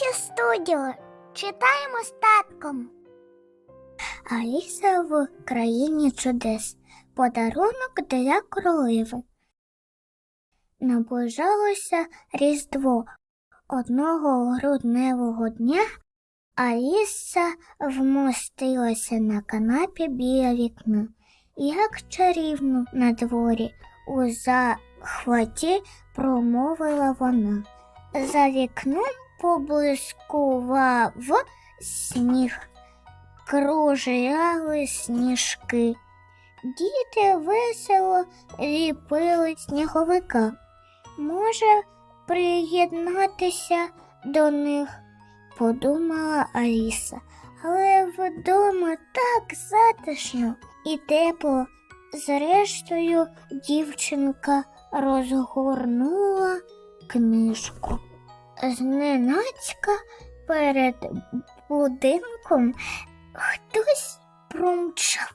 Наші студіо читаємо статком. Аліса в країні чудес. Подарунок для королеви. Наближалося Різдво. Одного грудневого дня Аліса вмостилася на канапі біля вікна. Як чарівно на дворі у захваті промовила вона. За вікном поблискував сніг, кружляли сніжки. Діти весело ліпили сніговика. Може приєднатися до них, подумала Аліса. Але вдома так затишно і тепло. Зрештою, дівчинка розгорнула книжку. Зненацька перед будинком хтось промчав,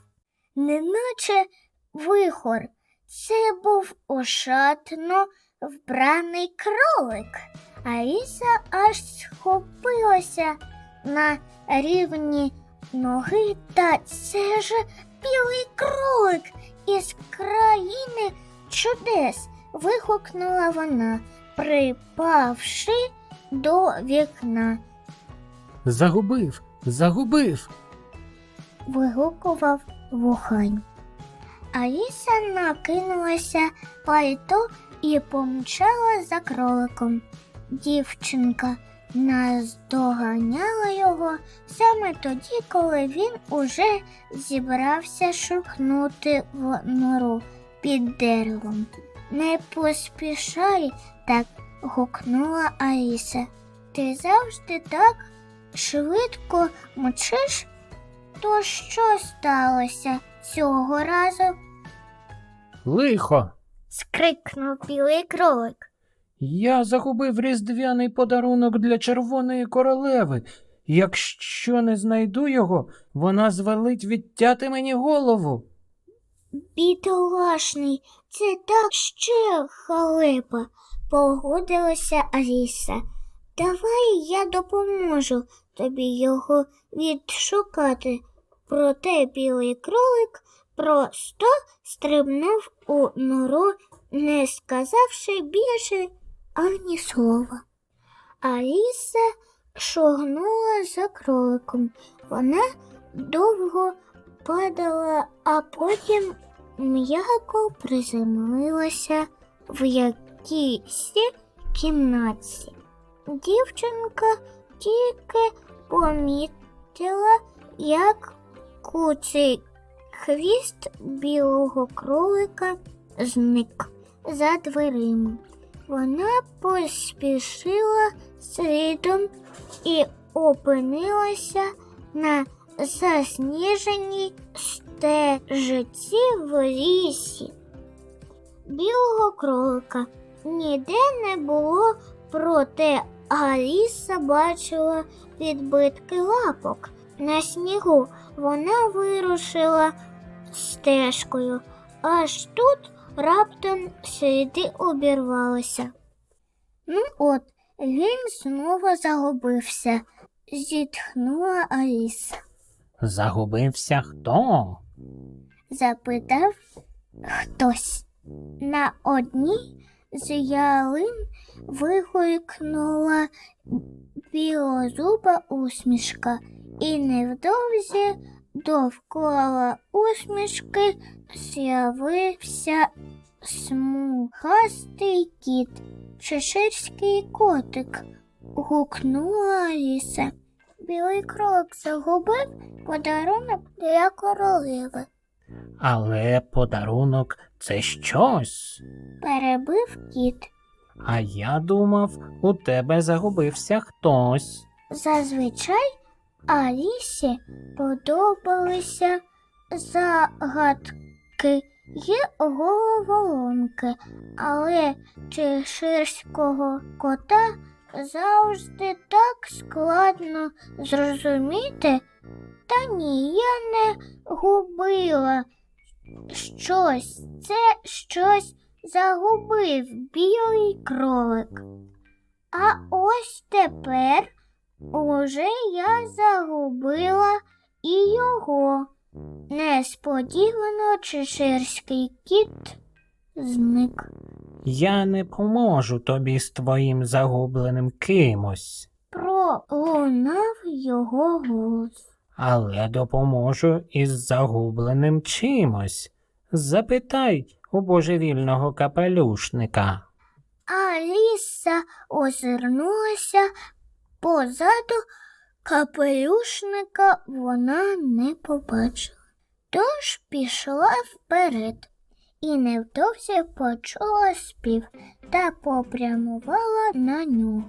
неначе вихор. Це був ошатно вбраний кролик. Аліса аж схопилася на рівні ноги, та це ж білий кролик із країни чудес. вигукнула вона, припавши до вікна. Загубив, загубив. вигукував вухань. Аліса накинулася пальто і помчала за кроликом. Дівчинка наздоганяла його саме тоді, коли він уже зібрався шухнути в нору під деревом. Не поспішай, так гукнула Аліса. Ти завжди так швидко мчиш? То що сталося цього разу? Лихо. скрикнув білий кролик. Я загубив різдвяний подарунок для червоної королеви. Якщо не знайду його, вона звелить відтяти мені голову. Бідолашний, це так ще халепа, погодилася Аліса. Давай я допоможу тобі його відшукати. Проте білий кролик просто стрибнув у нору, не сказавши більше ані слова. Аліса шогнула за кроликом. Вона довго падала, а потім м'яко приземлилася в якійсь кімнаті. Дівчинка тільки помітила, як куций хвіст білого кролика зник за дверима. Вона поспішила слідом і опинилася на засніженій стежиці в лісі. Білого кролика ніде не було, проте Аліса бачила відбитки лапок. На снігу вона вирушила стежкою, аж тут раптом сліди обірвалися. Ну от, він знову загубився, зітхнула Аліса. Загубився хто? запитав хтось. На одній з ялин вигулькнула білозуба усмішка, і невдовзі довкола усмішки з'явився смугастий кіт, чеширський котик, гукнула Аліса. Білий кролик загубив подарунок для королеви. Але подарунок це щось. Перебив кіт. А я думав, у тебе загубився хтось. Зазвичай Алісі подобалися загадки й головоломки, але чеширського кота завжди так складно зрозуміти. Та ні, я не губила щось, це щось загубив білий кролик. А ось тепер Уже я загубила і його. Несподівано чеширський кіт зник. Я не поможу тобі з твоїм загубленим кимось, Пролунав його голос. але допоможу із загубленим чимось. Запитай у божевільного капелюшника. Аліса озирнулася позаду капелюшника вона не побачила. Тож пішла вперед і невдовзі почула спів та попрямувала на нього.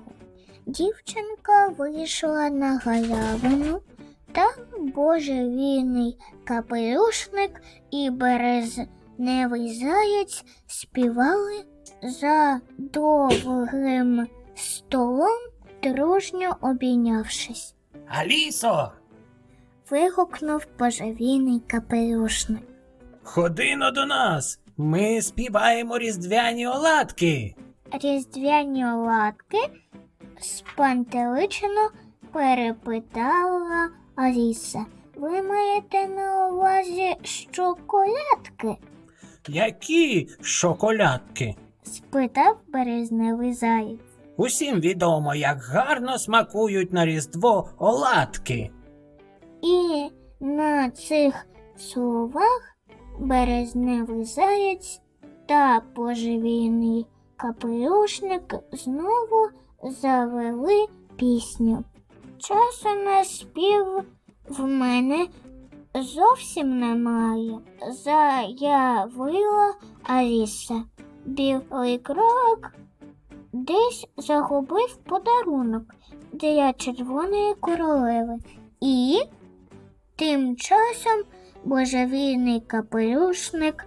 Дівчинка вийшла на галявину, там божевільний капелюшник і березневий заєць співали за довгим столом, дружньо обійнявшись. Алісо, Вигукнув божевільний капелюшник. ходино до нас. Ми співаємо різдвяні оладки. Різдвяні оладки спантеличено перепитала Аліса. Ви маєте на увазі шоколадки? Які шоколадки? спитав березневий заєць. Усім відомо, як гарно смакують на Різдво оладки. І на цих словах березневий заєць та поживійний капелюшник знову завели пісню. Часу на спів в мене зовсім немає, заявила Аліса. Білий крок десь загубив подарунок для червоної королеви. І тим часом божевільний капелюшник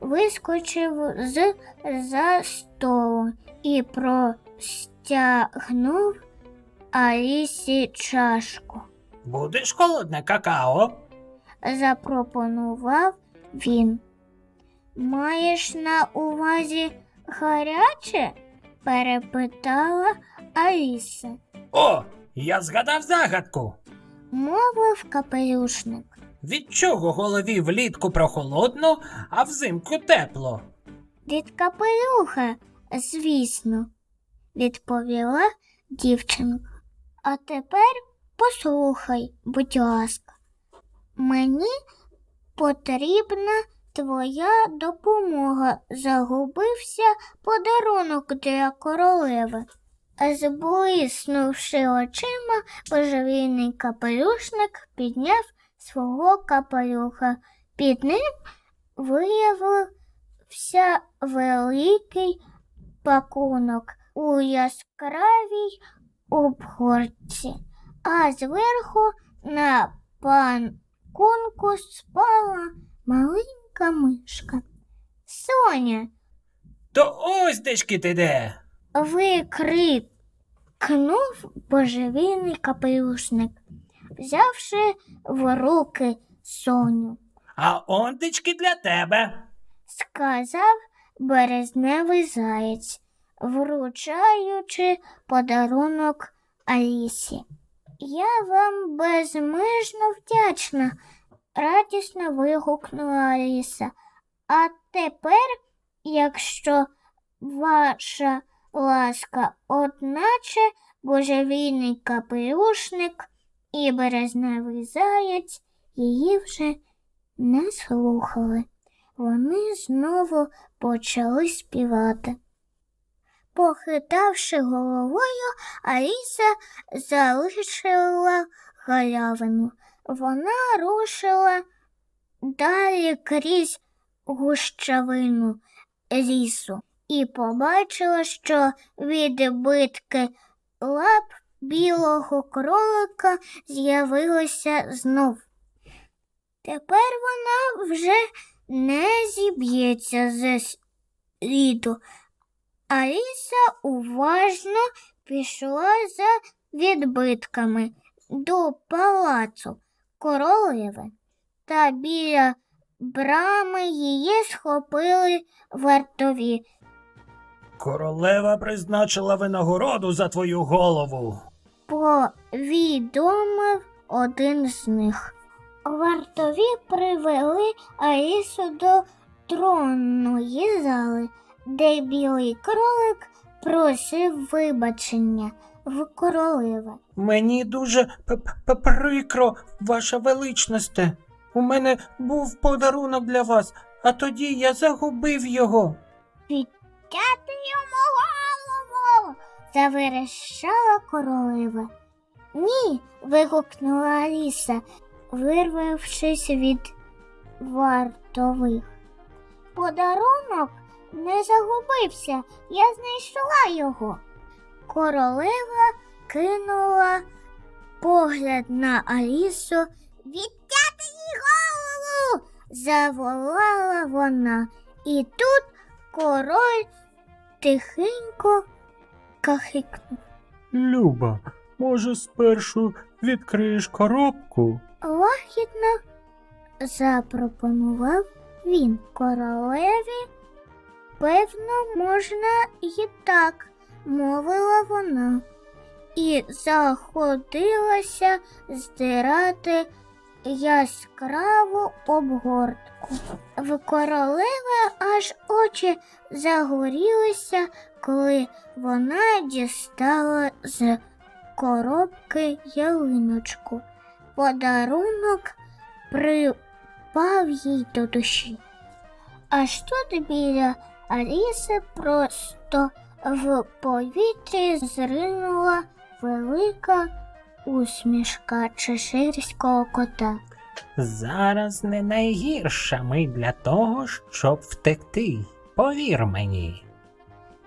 вискочив з за столу і простягнув Алісі чашку. Будеш холодне какао? Запропонував він. Маєш на увазі гаряче? перепитала Аліса. О, я згадав загадку. Мовив капелюшник. Від чого голові влітку прохолодно, а взимку тепло? Від капелюха, звісно, відповіла дівчинка. А тепер послухай, будь ласка. Мені потрібна твоя допомога. Загубився подарунок для королеви. Зблиснувши очима, божевільний капелюшник підняв свого капелюха. Під ним виявився великий пакунок у яскравій обгорці, а зверху на панкунку спала маленька мишка. Соня, То ось дечки ти де. викрикнув божевільний капелюшник, взявши в руки Соню. А ондечки для тебе. сказав березневий заєць, вручаючи подарунок Алісі. Я вам безмежно вдячна, радісно вигукнула Аліса. А тепер, якщо ваша ласка, одначе божевільний капелюшник і березневий заєць її вже не слухали вони знову почали співати. Похитавши головою, Аліса залишила галявину. Вона рушила далі крізь гущавину лісу і побачила, що відбитки лап білого кролика з'явилися знов. Тепер вона вже не зіб'ється зі сліду. Аліса уважно пішла за відбитками до палацу королеви, та біля брами її схопили вартові. Королева призначила винагороду за твою голову. повідомив один з них. Вартові привели Алісу до тронної зали, де білий кролик просив вибачення в королеви. Мені дуже п- п- прикро, ваша величність. У мене був подарунок для вас, а тоді я загубив його. Тяти йому голову. заверещала королева. Ні. вигукнула Аліса, вирвавшись від вартових. Подарунок не загубився, я знайшла його. Королева кинула погляд на Алісу. Відтяти їй голову. заволала вона. І тут король тихенько кахикнув. Люба, може, спершу відкриєш коробку? Лагідно запропонував він королеві. Певно, можна і так, мовила вона, і заходилася здирати яскраву обгортку. В королеви аж очі загорілися, коли вона дістала з коробки ялиночку. Подарунок припав їй до душі. Аж тут біля Аліси просто в повітрі зринула велика усмішка чеширського кота. Зараз не найгірша мить для того, щоб втекти. Повір мені.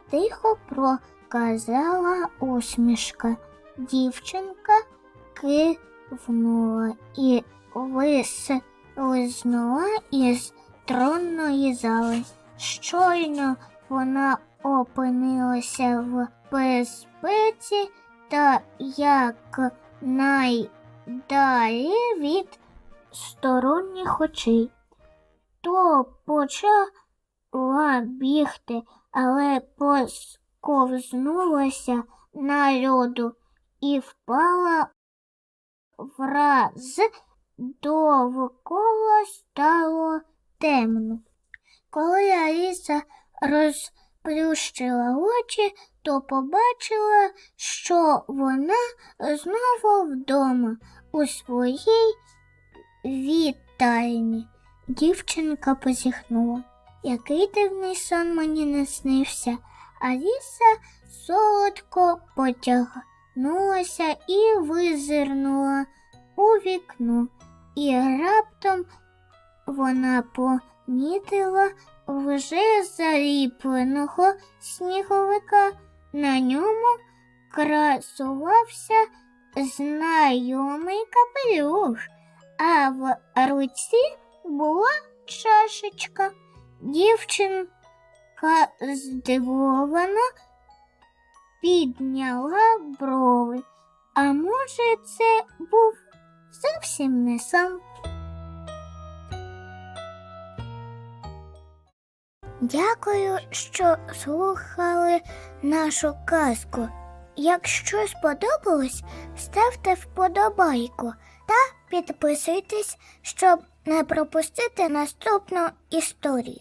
Тихо проказала усмішка. Дівчинка кивнула і вислизнула із тронної зали. Щойно вона опинилася в безпеці та як найдалі від сторонніх очей. То почала бігти, але посковзнулася на льоду і впала враз довкола стало темно. Коли Аліса розплющила очі, то побачила, що вона знову вдома у своїй вітальні. Дівчинка позіхнула. Який дивний сон мені не снився. Аліса солодко потягнулася і визирнула у вікно, і раптом вона помітила вже заліпленого сніговика. На ньому красувався знайомий капелюх, а в руці була чашечка. Дівчинка здивовано підняла брови. А може, це був зовсім не сам. Дякую, що слухали нашу казку. Якщо сподобалось, ставте вподобайку та підписуйтесь, щоб не пропустити наступну історію.